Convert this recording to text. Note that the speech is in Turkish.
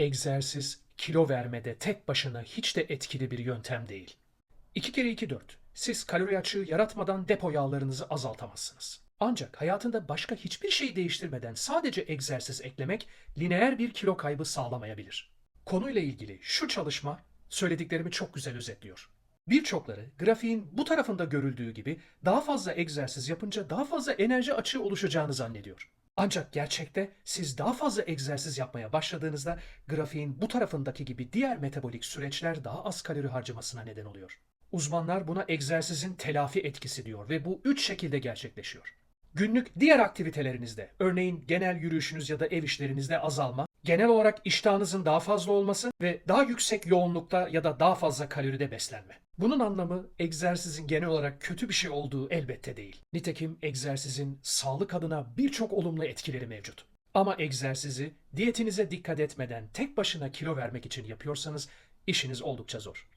Egzersiz kilo vermede tek başına hiç de etkili bir yöntem değil. 2 kere 2 4. Siz kalori açığı yaratmadan depo yağlarınızı azaltamazsınız. Ancak hayatında başka hiçbir şey değiştirmeden sadece egzersiz eklemek lineer bir kilo kaybı sağlamayabilir. Konuyla ilgili şu çalışma söylediklerimi çok güzel özetliyor. Birçokları grafiğin bu tarafında görüldüğü gibi daha fazla egzersiz yapınca daha fazla enerji açığı oluşacağını zannediyor. Ancak gerçekte siz daha fazla egzersiz yapmaya başladığınızda grafiğin bu tarafındaki gibi diğer metabolik süreçler daha az kalori harcamasına neden oluyor. Uzmanlar buna egzersizin telafi etkisi diyor ve bu üç şekilde gerçekleşiyor. Günlük diğer aktivitelerinizde, örneğin genel yürüyüşünüz ya da ev işlerinizde azalma, genel olarak iştahınızın daha fazla olması ve daha yüksek yoğunlukta ya da daha fazla kaloride beslenme. Bunun anlamı egzersizin genel olarak kötü bir şey olduğu elbette değil. Nitekim egzersizin sağlık adına birçok olumlu etkileri mevcut. Ama egzersizi diyetinize dikkat etmeden tek başına kilo vermek için yapıyorsanız işiniz oldukça zor.